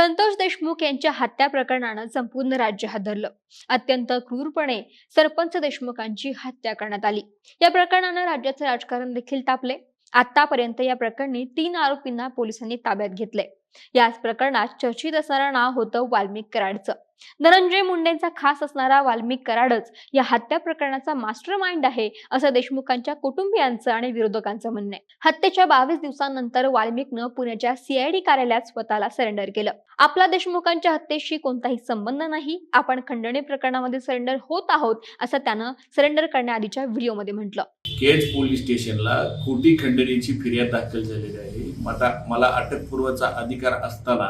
संतोष देशमुख यांच्या हत्या प्रकरणानं संपूर्ण राज्य हादरलं. अत्यंत क्रूरपणे सरपंच देशमुखांची हत्या करण्यात आली. या प्रकरणानं राज्याचं राजकारण देखील तापले. आतापर्यंत या प्रकरणी तीन आरोपींना पोलिसांनी ताब्यात घेतले याच प्रकरणात चर्चित असणारं नाव होतं वाल्मिक कराडचं. धनंजय मुंडेंचा खास असणारा वाल्मिक कराडच या हत्या प्रकरणाचा मास्टर माइंड आहे असं देशमुखांच्या कुटुंबियांचं आणि विरोधकांचं म्हणणं आहे. हत्येच्या बावीस दिवसांनंतर वाल्मिकनं पुण्याच्या सीआयडी कार्यालयात स्वतःला सरेंडर केलं. आपला देशमुखांच्या हत्येशी कोणताही संबंध नाही आपण खंडणी प्रकरणामध्ये सरेंडर होत आहोत असं त्यानं सरेंडर करण्याआधीच्या व्हिडिओमध्ये म्हटलं. केज पोलीस स्टेशनला खोटी खंडणीची फिर्याद दाखल झालेली आहे. मला मला अटकपूर्वचा अधिकार असताना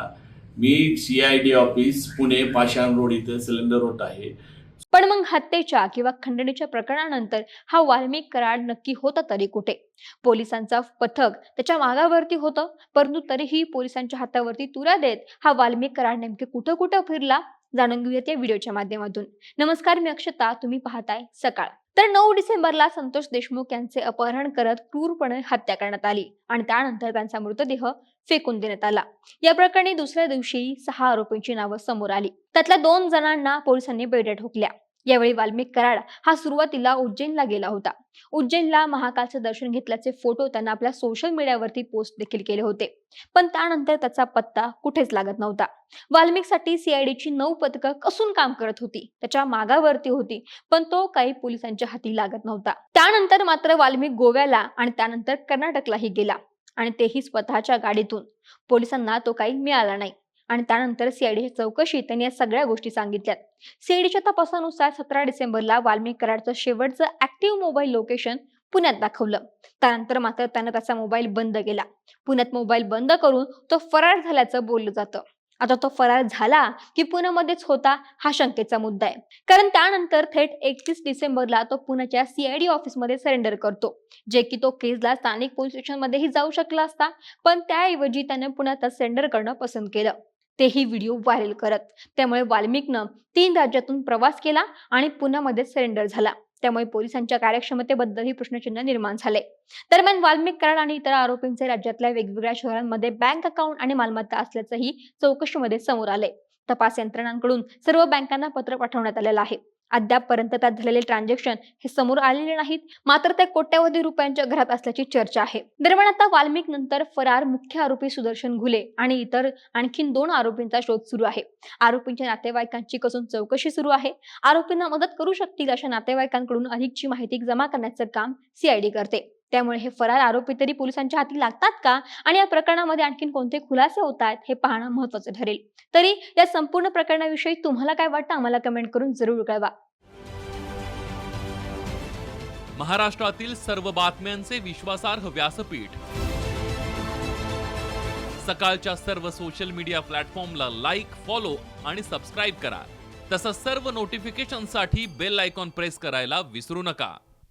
मी C I D office Pune Pashan road इथं सिलेंडर होत आहे. पण मग हत्येच्या किंवा खंडणीच्या प्रकरणानंतर हा वाल्मिक कराड नक्की होता तरी कुठे? पोलिसांचा पथक त्याच्या मागावरती होतं परंतु तरीही पोलिसांच्या हातावरती तुरा देत हा वाल्मिक कराड नेमके कुठं कुठं फिरला? जाणून घेऊयात या व्हिडिओच्या माध्यमातून. नमस्कार मी अक्षता. तुम्ही पाहताय सकाळ. तर नऊ डिसेंबरला संतोष देशमुख यांचे अपहरण करत क्रूरपणे हत्या करण्यात आली आणि त्यानंतर त्यांचा मृतदेह फेकून देण्यात आला. या प्रकरणी दुसऱ्या दिवशी सहा आरोपींची नावं समोर आली. त्यातल्या दोन जणांना पोलिसांनी बेड्या ठोकल्या. यावेळी वाल्मिक कराड हा सुरुवातीला उज्जैनला गेला होता. उज्जैनला महाकालचं दर्शन घेतल्याचे फोटो त्यानं आपल्या सोशल मीडियावरती पोस्ट देखील केले होते. पण त्यानंतर त्याचा पत्ता कुठेच लागत नव्हता. वाल्मिकसाठी सीआयडीची नऊ पथकं कसून काम करत होती? त्याच्या मागावरती होती पण तो काही पोलिसांच्या हाती लागत नव्हता. त्यानंतर मात्र वाल्मिक गोव्याला आणि त्यानंतर कर्नाटकलाही गेला आणि तेही स्वतःच्या गाडीतून. पोलिसांना तो काही मिळाला नाही. आणि त्यानंतर सीआयडीच्या चौकशीत त्यांनी या सगळ्या गोष्टी सांगितल्यात. सीआयडीच्या तपासानुसार सतरा डिसेंबरला वाल्मिक कराडचं शेवटचं ऍक्टिव्ह मोबाईल लोकेशन पुण्यात दाखवलं. त्यानंतर मात्र त्यानं त्याचा मोबाईल बंद केला. पुण्यात मोबाईल बंद करून तो फरार झाल्याचं बोललं जातं. आता तो फरार झाला की पुण्यामध्येच होता हा शंकेचा मुद्दा आहे. कारण त्यानंतर थेट एकतीस डिसेंबरला तो पुण्याच्या सीआयडी ऑफिसमध्ये सरेंडर करतो. जे की तो केसला स्थानिक पोलीस स्टेशनमध्येही जाऊ शकला असता पण त्याऐवजी त्याने पुण्यात सरेंडर करणं पसंत केलं. तेही व्हिडिओ व्हायरल करत. त्यामुळे वाल्मिकनं तीन राज्यातून प्रवास केला आणि पुण्यामध्ये सरेंडर झाला. त्यामुळे पोलिसांच्या कार्यक्षमतेबद्दलही प्रश्नचिन्ह निर्माण झाले. दरम्यान वाल्मिक कराड आणि इतर आरोपींचे राज्यातल्या वेगवेगळ्या शहरांमध्ये बँक अकाउंट आणि मालमत्ता असल्याचंही चौकशीमध्ये समोर आले तपास यंत्रणांकडून सर्व बँकांना पत्र पाठवण्यात आलेलं आहे. अद्यापपर्यंत त्यात झालेले ट्रान्झॅक्शन हे समोर आलेले नाहीत. मात्र ते कोट्यवधी रुपयांच्या घरात असल्याची चर्चा आहे. दरम्यान आता वाल्मिक नंतर फरार मुख्य आरोपी सुदर्शन घुले आणि इतर आणखीन दोन आरोपींचा शोध सुरू आहे. आरोपींच्या नातेवाईकांची कसून चौकशी सुरू आहे. आरोपींना मदत करू शकतील अशा नातेवाईकांकडून अधिकची माहिती जमा करण्याचं काम सीआयडी करते. त्यामुळे हे फरार आरोपी तरी पोलिसांच्या हाती लागतात का? आणि या प्रकरणामध्ये आणखीन कोणते खुलासे होत आहेत हे पाहणं महत्वाचं ठरेल. तरी या संपूर्ण प्रकरणाविषयी तुम्हाला काय वाटतं? आम्हाला कमेंट करून जरूर कळवा. महाराष्ट्रातील सर्व बातम्यांचे विश्वासार्ह व्यासपीठ. सकाळच्या सर्व सोशल मीडिया प्लॅटफॉर्मला लाईक फॉलो आणि सबस्क्राईब करा. तसंच सर्व नोटिफिकेशनसाठी बेल आयकॉन प्रेस करायला विसरू नका.